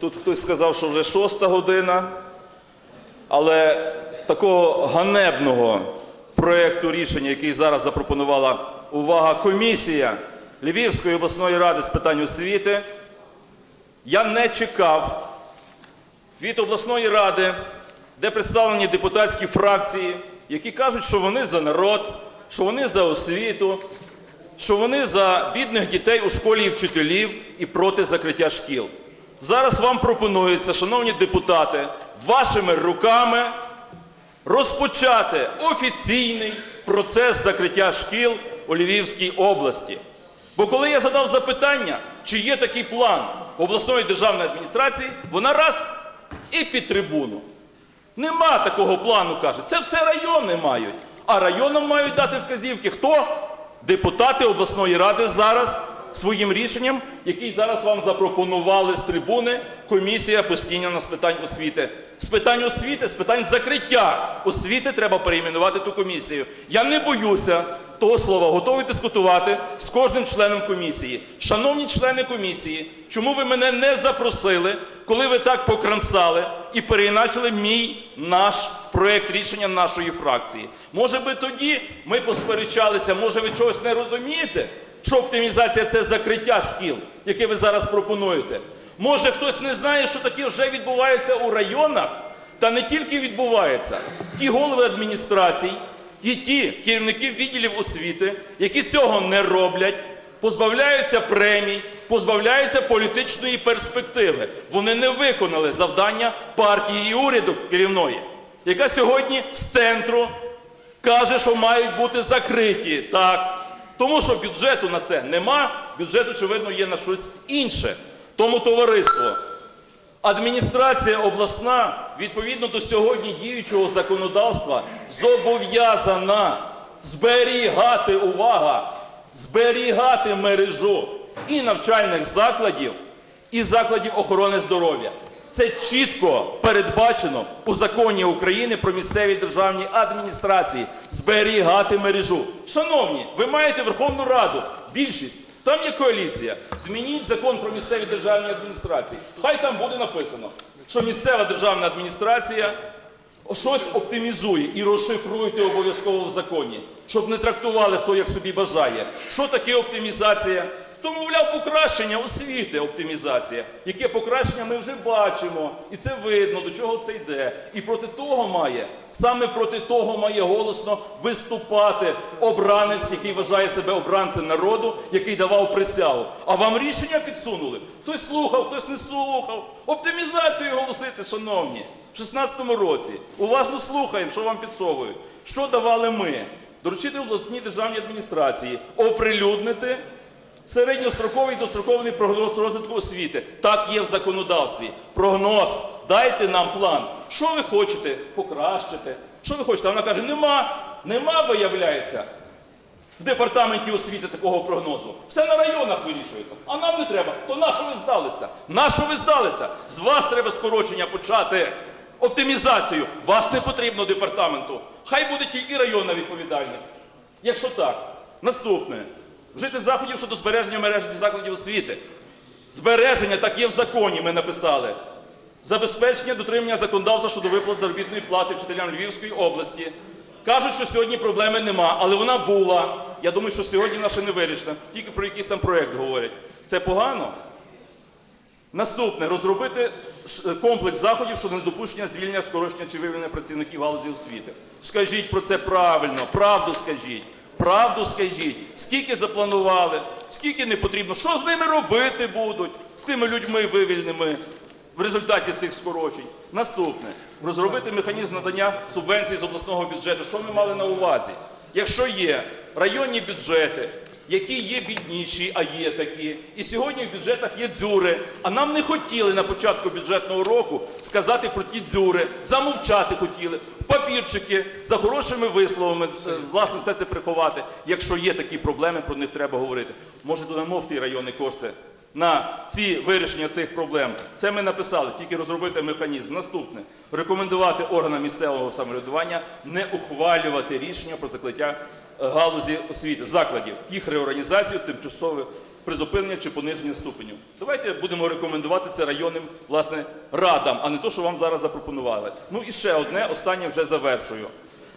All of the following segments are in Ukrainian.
Тут хтось сказав, що вже шоста година, але такого ганебного проєкту рішення, який зараз запропонувала увага комісія Львівської обласної ради з питань освіти, я не чекав від обласної ради, де представлені депутатські фракції, які кажуть, що вони за народ, що вони за освіту, що вони за бідних дітей у школі і вчителів і проти закриття шкіл. Зараз вам пропонується, шановні депутати, вашими руками розпочати офіційний процес закриття шкіл у Львівській області. Бо коли я задав запитання, чи є такий план обласної державної адміністрації, вона раз і під трибуну. Нема такого плану, каже. Це все райони мають. А районам мають дати вказівки. Хто? Депутати обласної ради зараз своїм рішенням, який зараз вам запропонували з трибуни комісія постійна з питань освіти. З питань освіти, з питань закриття освіти треба перейменувати ту комісію. Я не боюся того слова, готовий дискутувати з кожним членом комісії. Шановні члени комісії, чому ви мене не запросили, коли ви так покранцали і переіначили мій наш проєкт рішення нашої фракції? Може би тоді ми посперечалися, може ви чогось не розумієте? Що оптимізація це закриття шкіл, яке ви зараз пропонуєте. Може хтось не знає, що таке вже відбувається у районах, та не тільки відбувається. Ті голови адміністрацій, ті, ті керівники відділів освіти, які цього не роблять, позбавляються премій, позбавляються політичної перспективи. Вони не виконали завдання партії і уряду керівної, яка сьогодні з центру каже, що мають бути закриті. Так. Тому що бюджету на це нема, бюджет, очевидно, є на щось інше. Тому товариство, адміністрація обласна, відповідно до сьогодні діючого законодавства, зобов'язана зберігати увага, зберігати мережу і навчальних закладів, і закладів охорони здоров'я. Це чітко передбачено у законі України про місцеві державні адміністрації зберігати мережу. Шановні, ви маєте Верховну Раду, більшість. Там є коаліція. Змініть закон про місцеві державні адміністрації. Хай там буде написано, що місцева державна адміністрація щось оптимізує і розшифруйте обов'язково в законі, щоб не трактували хто як собі бажає. Що таке оптимізація? То, мовляв, покращення освіти, оптимізація. Яке покращення ми вже бачимо, і це видно, до чого це йде. І проти того має, саме проти того має голосно виступати обранець, який вважає себе обранцем народу, який давав присягу. А вам рішення підсунули? Хтось слухав, хтось не слухав. Оптимізацію голосити, шановні, в 16-му році. Уважно слухаємо, що вам підсовують. Що давали ми? Доручити обласній державній адміністрації оприлюднити Середньостроковий і достроковий прогноз розвитку освіти. Так є в законодавстві. Прогноз. Дайте нам план. Що ви хочете покращити? Що ви хочете? Вона каже: нема, нема, виявляється. В департаменті освіти такого прогнозу. Все на районах вирішується. А нам не треба. То на що ви здалися? На що ви здалися? З вас треба скорочення почати. Оптимізацію. Вас не потрібно департаменту. Хай буде тільки районна відповідальність. Якщо так, наступне. Вжити заходів щодо збереження мережі закладів освіти. Збереження так є в законі, ми написали. Забезпечення дотримання законодавства щодо виплат заробітної плати вчителям Львівської області. Кажуть, що сьогодні проблеми нема, але вона була. Я думаю, що сьогодні вона ще не вирішена. Тільки про якийсь там проєкт говорять. Це погано? Наступне розробити комплекс заходів щодо недопущення звільнення, скорочення чи вивільнення працівників галузі освіти. Скажіть про це правильно, правду скажіть. Правду скажіть, скільки запланували, скільки не потрібно, що з ними робити будуть, з тими людьми вивільними в результаті цих скорочень. Наступне розробити механізм надання субвенцій з обласного бюджету. Що ми мали на увазі? Якщо є районні бюджети, які є бідніші, а є такі, і сьогодні в бюджетах є дзюри, а нам не хотіли на початку бюджетного року сказати про ті дзюри, замовчати хотіли, в папірчики за хорошими висловами, е, власне, все це приховати. Якщо є такі проблеми, про них треба говорити. Може, додамо в ті райони кошти на ці вирішення цих проблем. Це ми написали, тільки розробити механізм. Наступне рекомендувати органам місцевого самоврядування не ухвалювати рішення про закриття галузі освіти, закладів, їх реорганізацію, тимчасове призупинення чи пониження ступенів. Давайте будемо рекомендувати це районним власне радам, а не то, що вам зараз запропонували. Ну і ще одне, останнє вже завершую.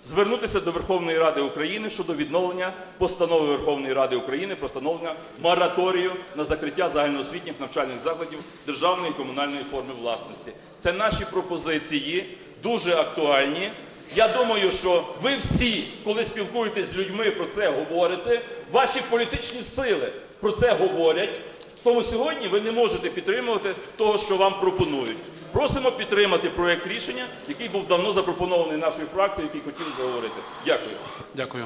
Звернутися до Верховної Ради України щодо відновлення постанови Верховної Ради України про встановлення мораторію на закриття загальноосвітніх навчальних закладів державної і комунальної форми власності. Це наші пропозиції, дуже актуальні. Я думаю, що ви всі, коли спілкуєтесь з людьми, про це говорите, ваші політичні сили про це говорять. Тому сьогодні ви не можете підтримувати того, що вам пропонують. Просимо підтримати проєкт рішення, який був давно запропонований нашою фракцією, який хотів заговорити. Дякую. Дякую.